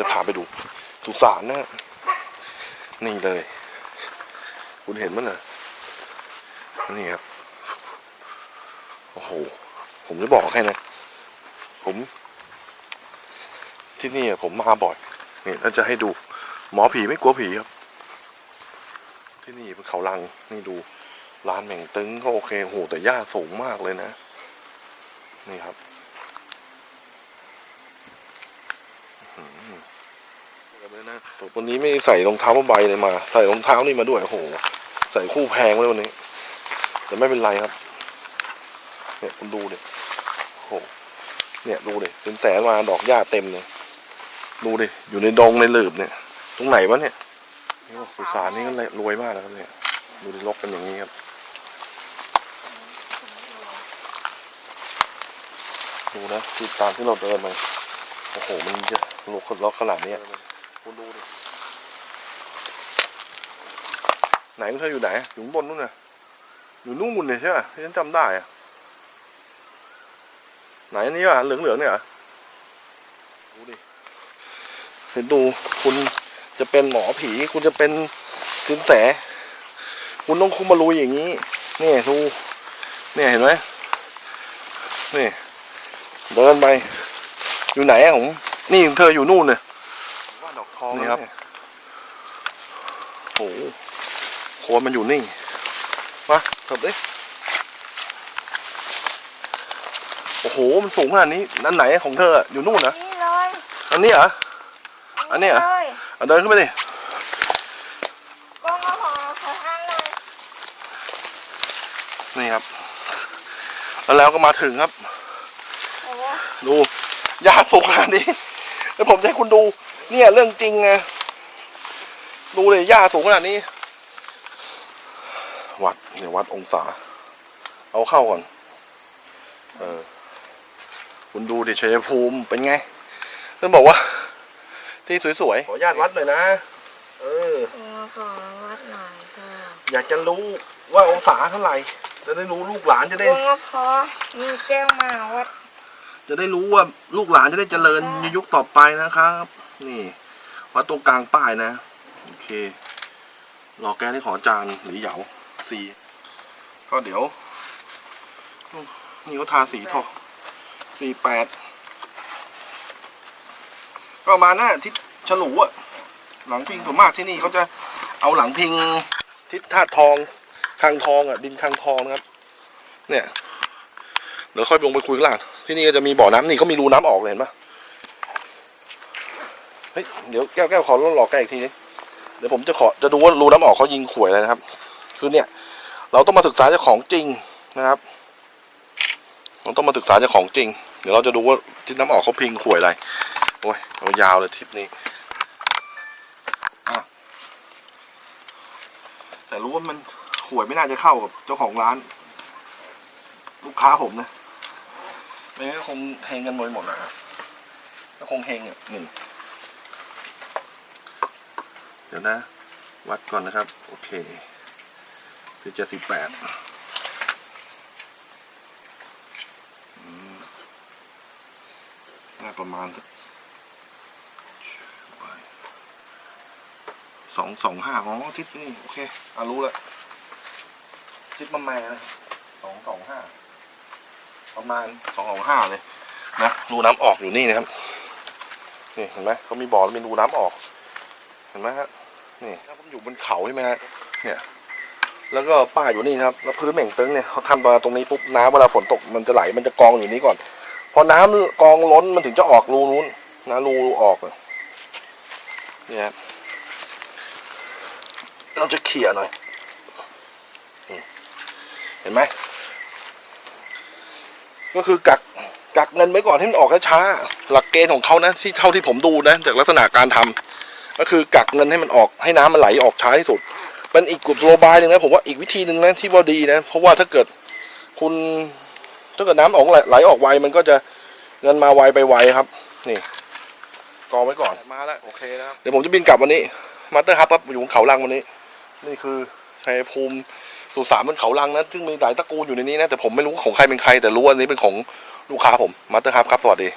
จะพาไปดูสุสานนะนี่เลย คุณเห็นมั้ยเลยนี่ครับ โอ้โห ผมจะบอกให้นะ ผม ที่นี่ผมมาบ่อย นี่น่าจะให้ดู หมอผีไม่กลัวผีครับ ที่นี่เป็นเขาลัง นี่ดูร้านแม่งตึงก็โอเคโหแต่หญ้าสูงมากเลยนะ นี่ครับอื้อหือเลยนะ วันนี้ไม่ใส่รองเท้าผ้าใบเลยมา ใส่รองเท้านี่มาด้วยโอ้โห ใส่คู่แพงเลยวันนี้ แต่ไม่เป็นไรครับ เนี่ยคุณดูดิโอ้โห เนี่ยดูดิเป็นแสนมาดอกหญ้าเต็มเลย ดูดิ อยู่ในดงในหลืบเนี่ย ตรงไหนวะเนี่ยโอ้สุสานนี่ก็รวยมากนะครับเนี่ย ดูดิลกกันอย่างนี้ครับดูนะคือตามที่เราเดินมาโอ้โห มันเยอะ ลกล็อกขนาดเนี้ยคุณดูดิไหนมันเธออยู่ไหน อยู่ข้างบนนู่นน่ะ อยู่นู่นเนี่ยใช่ไหมที่ฉันจำได้อะไหนอันนี้วะเหลืองๆเนี่ยเหรอดูดิเห็นดูคุณจะเป็นหมอผี คุณจะเป็นสินแส คุณต้องคุมมาลุยอย่างนี้ นี่ดูเนี่ยเห็นไหมนี่ เดินไป อยู่ไหนอะผม นี่เธออยู่นู่นเนี่ยว่าดอกทองนี่ครับโอ้โหโคนมันอยู่นี่มาเถิบดิโอ้โห มันสูงขนาดนี้นั่นไหนของเธออะอยู่นู่นนะนี่เลยอันนี้เหรออันนี้เหรอเลยอะเดินขึ้นไปดิก็มาขอขอทานเลยนี่ครับ แล้วแล้วก็มาถึงครับ โอ้ดูยาสูงขนาดนี้ แล้วผมจะให้คุณดู เนี่ยเรื่องจริงไงดูเลยหญ้าสูงขนาดนี้ วัดเนี่ยวัดองศา เอาเข้าก่อน เออ คุณดูดิชัยภูมิเป็นไงต้องบอกว่า ที่สวยๆขออนุญาตวัดหน่อยนะ เออมาขอวัดหน่อยค่ะอยากจะรู้ว่าองศาเท่าไหร่ จะได้รู้ลูกหลานจะได้วงพอมีแก้วมาวัด จะได้รู้ว่าลูกหลานจะได้เจริญในยุคต่อไปนะครับ นี่วัดตรงกลางป้ายนะ โอเครอแกได้ขอจานหรือเหยาสีก็เดี๋ยวอืมนี่เขาทาสีทองสี่แปดก็ประมาณน่ะทิศฉลูอะหลังพิงส่วนมากที่นี่เขาจะเอาหลังพิงทิศธาตุทองคางทองอะดินคางทองนะครับ เนี่ย เดี๋ยวค่อยลงไปคุยข้างล่าง ที่นี่ก็จะมีบ่อน้ำนี่เขามีรูน้ำออกเลยเห็นปะเฮ้ยเดี๋ยวแก้วแก้วขอรถหลอกแกอีกทีนึงเดี๋ยวผมจะขอจะดูว่ารูน้ำออกเขายิงข่วยอะไรนะครับ คือเนี่ย เราต้องมาศึกษาจากของจริงนะครับเราต้องมาศึกษาจากของจริง เดี๋ยวเราจะดูว่าที่น้ำออกเขาพิงข่วยอะไรโอ้ยเอายาวเลยทริปนี้อะแต่รู้ว่ามันข่วยไม่น่าจะเข้ากับเจ้าของร้าน ลูกค้าผมนะ นก็คงเฮงกันหมดหมดแล้วก็คงเฮงอะหนึ่งเดี๋ยวนะ วัดก่อนนะครับ โอเคคือเจ็ดสิบแปดน่าประมาณสักสองสองห้าอ๋อทิศนี่ โอเคอะรู้แล้วทิศมาแม่นะสองสองห้า ประมาณสองของห้าเลยนะรูน้ำออกอยู่นี่นะครับนี่เห็นไหมเขามีบ่อแล้วมีรูน้ำออก เห็นไหมฮะนี่ถ้าผมอยู่บนเขาใช่ไหมฮะเนี่ยแล้วก็ป้ายอยู่นี่นะครับแล้วพื้นเหม่งตึงเนี่ยเขาทำมาตรงนี้ปุ๊บน้ำเวลาฝนตกมันจะไหลมันจะกองอยู่นี้ก่อน พอน้ำกองล้นมันถึงจะออกรูนู้นนะรูออกเนี่ยเราจะเขี่ยหน่อยเห็นไหม ก็คือกักกักเงินไว้ก่อนให้มันออกช้าๆหลักเกณฑ์ของเขานะที่เท่าที่ผมดูนะ จากลักษณะการทำก็คือกักเงินให้มันออกให้น้ำมันไหลออกช้าที่สุด เป็นอีกกุศโลบายหนึ่งนะผมว่าอีกวิธีหนึ่งนะที่ว่าดีนะ เพราะว่าถ้าเกิดคุณถ้าเกิดน้ำออกไหลไหลออกไวมันก็จะเงินมาไวไปไวครับ นี่กองไว้ก่อนมาแล้วโอเคนะครับเดี๋ยวผมจะบินกลับวันนี้มาสเตอร์ฮับครับอยู่บนเขาลังวันนี้ นี่คือชัยภูมิ สุสานบนเขาลังนะซึ่งมีหลายตระกูลอยู่ในนี้นะแต่ผมไม่รู้ของใครเป็นใคร แต่รู้ว่าอันนี้เป็นของลูกค้าผมมาสเตอร์ฮับครับสวัสดี